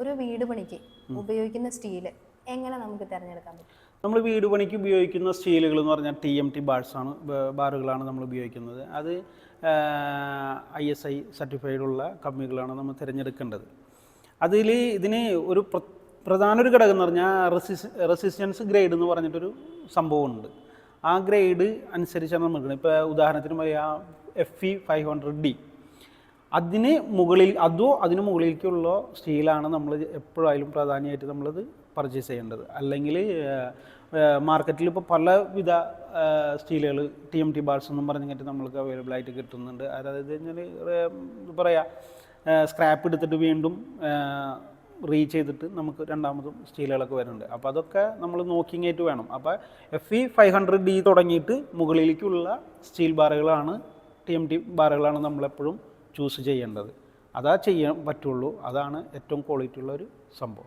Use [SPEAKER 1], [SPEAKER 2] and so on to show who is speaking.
[SPEAKER 1] ഒരു വീട് പണിക്ക് ഉപയോഗിക്കുന്ന സ്റ്റീൽ എങ്ങനെ നമുക്ക് തിരഞ്ഞെടുക്കാൻ പറ്റും?
[SPEAKER 2] നമ്മൾ വീട് പണിക്ക് ഉപയോഗിക്കുന്ന സ്റ്റീലുകൾ എന്ന് പറഞ്ഞാൽ ടി എം ടി ബാർസാണ് ബാറുകളാണ് നമ്മൾ ഉപയോഗിക്കുന്നത്. അത് ഐ എസ് ഐ സർട്ടിഫൈഡ് ഉള്ള കമ്പനികളാണ് നമ്മൾ തിരഞ്ഞെടുക്കേണ്ടത്. അതിൽ ഇതിന് ഒരു പ്ര- പ്രധാന ഒരു ഘടകം എന്ന് പറഞ്ഞാൽ റെസിസ് റെസിസ്റ്റൻസ് ഗ്രേഡ് എന്ന് പറഞ്ഞിട്ടൊരു സംഭവമുണ്ട്. ആ ഗ്രേഡ് അനുസരിച്ചാണ് നമ്മൾ ഇപ്പോൾ ഉദാഹരണത്തിന് പറയാം F E five hundred D അതിന് മുകളിൽ അതോ അതിന് മുകളിലേക്കുള്ള സ്റ്റീലാണ് നമ്മൾ എപ്പോഴും എപ്പോഴായാലും പ്രാധാന്യമായിട്ട് നമ്മളത് പർച്ചേസ് ചെയ്യേണ്ടത്. അല്ലെങ്കിൽ മാർക്കറ്റിൽ ഇപ്പോൾ പലവിധ സ്റ്റീലുകൾ ടി എം ടി ബാർസ് എന്നും പറഞ്ഞിട്ട് നമ്മൾക്ക് അവൈലബിൾ ആയിട്ട് കിട്ടുന്നുണ്ട്. അതായത് കഴിഞ്ഞാൽ പറയുക സ്ക്രാപ്പ് എടുത്തിട്ട് വീണ്ടും റീ ചെയ്തിട്ട് നമുക്ക് രണ്ടാമതും സ്റ്റീലുകളൊക്കെ വരുന്നുണ്ട്. അപ്പോൾ അതൊക്കെ നമ്മൾ നോക്കിങ്ങായിട്ട് വേണം. അപ്പോൾ F E five hundred D തുടങ്ങിയിട്ട് മുകളിലേക്കുള്ള സ്റ്റീൽ ബാറുകളാണ് ടി എം ടി ബാറുകളാണ് നമ്മളെപ്പോഴും ചൂസ് ചെയ്യേണ്ടത്. അതാ ചെയ്യാൻ പറ്റുള്ളൂ. അതാണ് ഏറ്റവും ക്വാളിറ്റി ഉള്ള ഒരു സംഭവം.